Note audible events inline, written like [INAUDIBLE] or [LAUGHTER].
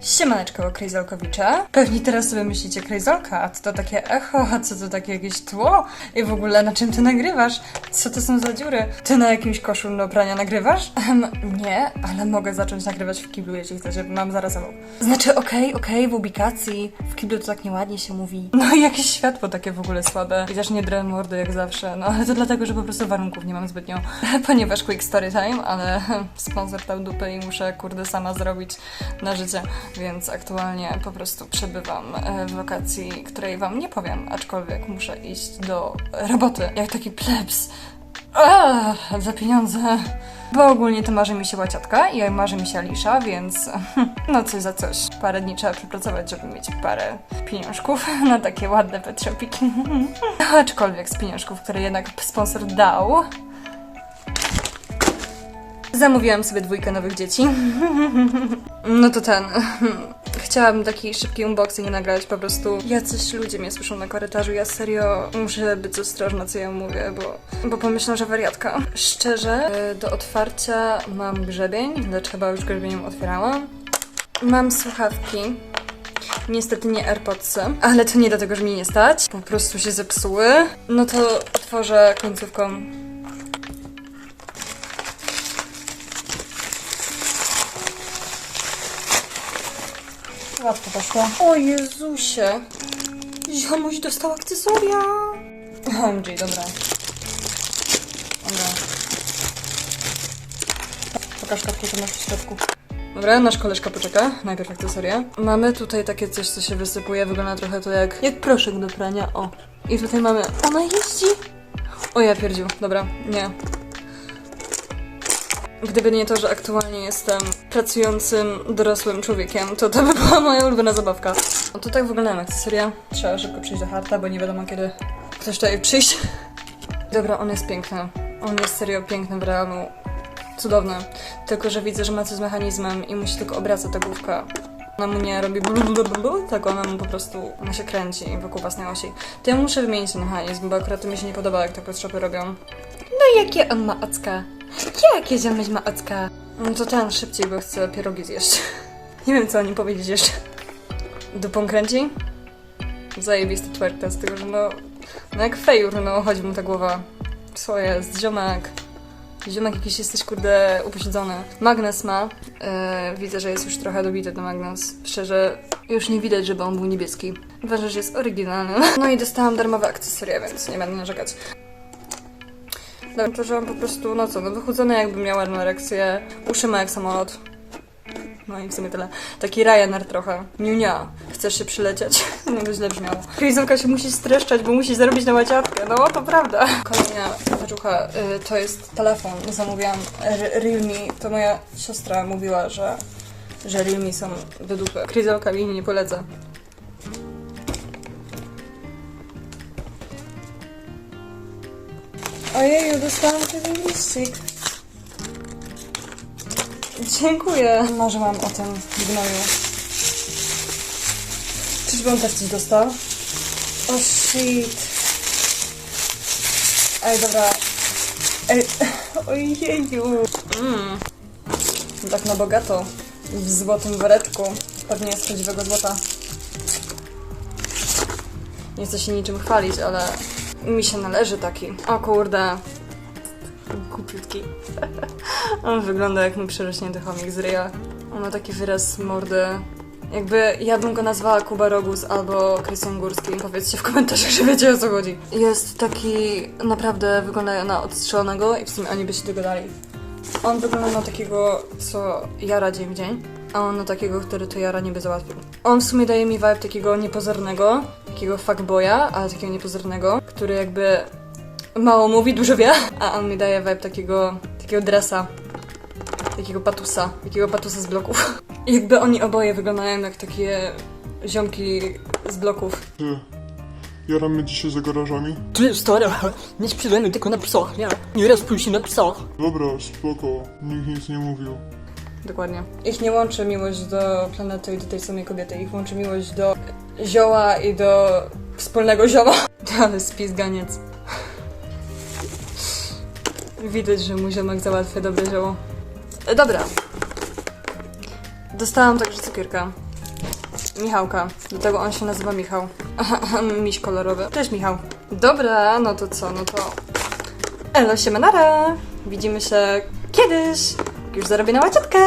Siemaneczko, Krejzolkowicze. Pewnie teraz sobie myślicie, Krejzolka, a co to takie echo, a co to takie jakieś tło? I w ogóle na czym ty nagrywasz? Co to są za dziury? Ty na jakimś koszu do prania nagrywasz? Nie, ale mogę zacząć nagrywać w kiblu, jeśli chcecie, mam zaraz obok. Znaczy, okej, okej, w ubikacji. W kiblu to tak nieładnie się mówi. No i jakieś światło takie w ogóle słabe. Chociaż nie drę mordy jak zawsze, no ale to dlatego, że po prostu warunków nie mam zbytnio. [LAUGHS] Ponieważ quick story time, ale [LAUGHS] sponsor dał dupę i muszę, kurde, sama zrobić na życie. Więc aktualnie po prostu przebywam e, w lokacji, której wam nie powiem, aczkolwiek muszę iść do roboty, jak taki plebs. Ach, za pieniądze. Bo ogólnie to marzy mi się łaciatka i marzy mi się Alisza, więc [LAUGHS] no coś za coś. Parę dni trzeba przepracować, żeby mieć parę pieniążków [LAUGHS] na takie ładne petrzopiki. [LAUGHS] Aczkolwiek z pieniążków, które jednak sponsor dał, zamówiłam sobie dwójkę nowych dzieci. No to ten. [LAUGHS] Chciałabym taki szybki unboxing nagrać, po prostu jacyś ludzie mnie słyszą na korytarzu, ja serio muszę być ostrożna, co ja mówię, bo, bo pomyślą, że wariatka. Szczerze, y, do otwarcia mam grzebień, lecz chyba już grzebieniem otwierałam. Mam słuchawki, Niestety nie AirPodsy, ale to nie dlatego, że mnie nie stać. Po prostu się zepsuły. No to otworzę końcówką. Łatwo poszło. O Jezusie! Ziomuś dostał akcesoria! OMG, dobra. Dobra. Pokaż kapkę, co masz w środku. Dobra, nasz koleżka poczeka. Najpierw akcesoria. Mamy tutaj takie coś, co się wysypuje. Wygląda trochę to jak, jak proszek do prania. O. I tutaj mamy... Ona jeździ! O ja pierdziu. Dobra, nie. Gdyby nie to, że aktualnie jestem pracującym, dorosłym człowiekiem, to to by była moja ulubiona zabawka. No to tak wyglądają akcesoria. Trzeba szybko przyjść do harta, bo nie wiadomo kiedy ktoś tutaj przyjść. Dobra, on jest piękny. On jest serio piękny w realu. Cudowny. Tylko, że widzę, że ma coś z mechanizmem i musi tylko obracać ta główka. Ona mu nie robi blu, tak ona mu po prostu ona się kręci wokół własnej osi. To ja muszę wymienić ten mechanizm, bo akurat to mi się nie podoba, jak tak podszopy robią. No jakie on ma ocka? Jakie ziomeś ma ocka? No to ten szybciej, bo chcę pierogi zjeść. [LAUGHS] Nie wiem, co o nim powiedzieć jeszcze. Dupą kręci? Zajebisty twerk ten z tego, że no... No jak fejur, no chodzi mu ta głowa. Co jest? Ziomek. Ziomek jakiś jesteś, kurde, upośledzony. Magnes ma. E, widzę, że jest już trochę dobity ten magnes. Szczerze, już nie widać, żeby on był niebieski. Ważne, że jest oryginalny. [LAUGHS] No i dostałam darmowe akcesoria, więc nie będę narzekać. Dobra, to, że on po prostu, no co, no wychudzony jakby miał ładną erekcję, uszy ma jak samolot. No i w sumie tyle. Taki Ryanair trochę. Niunia, chcesz się przylecieć? [LAUGHS] No to źle brzmiało. Krizonka się musi streszczać, bo musi zarobić na łaciatkę. No to prawda. Kolejna paczucha, y, to jest telefon. Zamówiłam R- Realme. To moja siostra mówiła, że, że Realme są do dupy. Krizonka mi nie poleca. Ojeju, dostałam ten liścik. Dziękuję. Marzyłam o tym gnoju. Czyżby on też coś dostał? O shit. Ej, dobra. Ej, [LAUGHS] ojeju. Mm. Tak na bogato. W złotym woreczku. Pewnie jest z prawdziwego złota. Nie chcę się niczym chwalić, ale mi się należy taki. O kurde. Głupiutki. On wygląda jak mój przerośnięty chomik z ryja. On ma taki wyraz mordy. Jakby ja bym go nazwała Kuba Rogus albo Krystian Górski. Powiedzcie w komentarzach, [LAUGHS] że wiecie o co chodzi. Jest taki naprawdę wygląda na odstrzelonego i w sumie oni by się dogadali. On wygląda na takiego, co jara dzień w dzień, a on na takiego, który to jara niby załatwił. On w sumie daje mi vibe takiego niepozornego, takiego fuckboya, ale takiego niepozornego, który jakby mało mówi, dużo wie, a on mi daje vibe takiego, takiego dresa, takiego patusa, takiego patusa z bloków. I [LAUGHS] jakby oni oboje wyglądają jak takie ziomki z bloków. Ty, jaramy dzisiaj za garażami? Ty stara, [LAUGHS] nie sprzedajemy tylko na psach, nie? Nie raz pójść na psach. Dobra, spoko, nikt nic nie mówił. Dokładnie. Ich nie łączy miłość do planety i do tej samej kobiety. Ich łączy miłość do zioła i do wspólnego zioła. [LAUGHS] Ale spizganiec. Widać, że mój ziomek załatwia dobre zioło. E, Dobra. Dostałam także cukierka. Michałka. Do tego on się nazywa Michał. [LAUGHS] Miś kolorowy. Cześć Michał. Dobra, no to co, no to... Elo, siemanara! Widzimy się kiedyś, już zarobię na łaciotkę!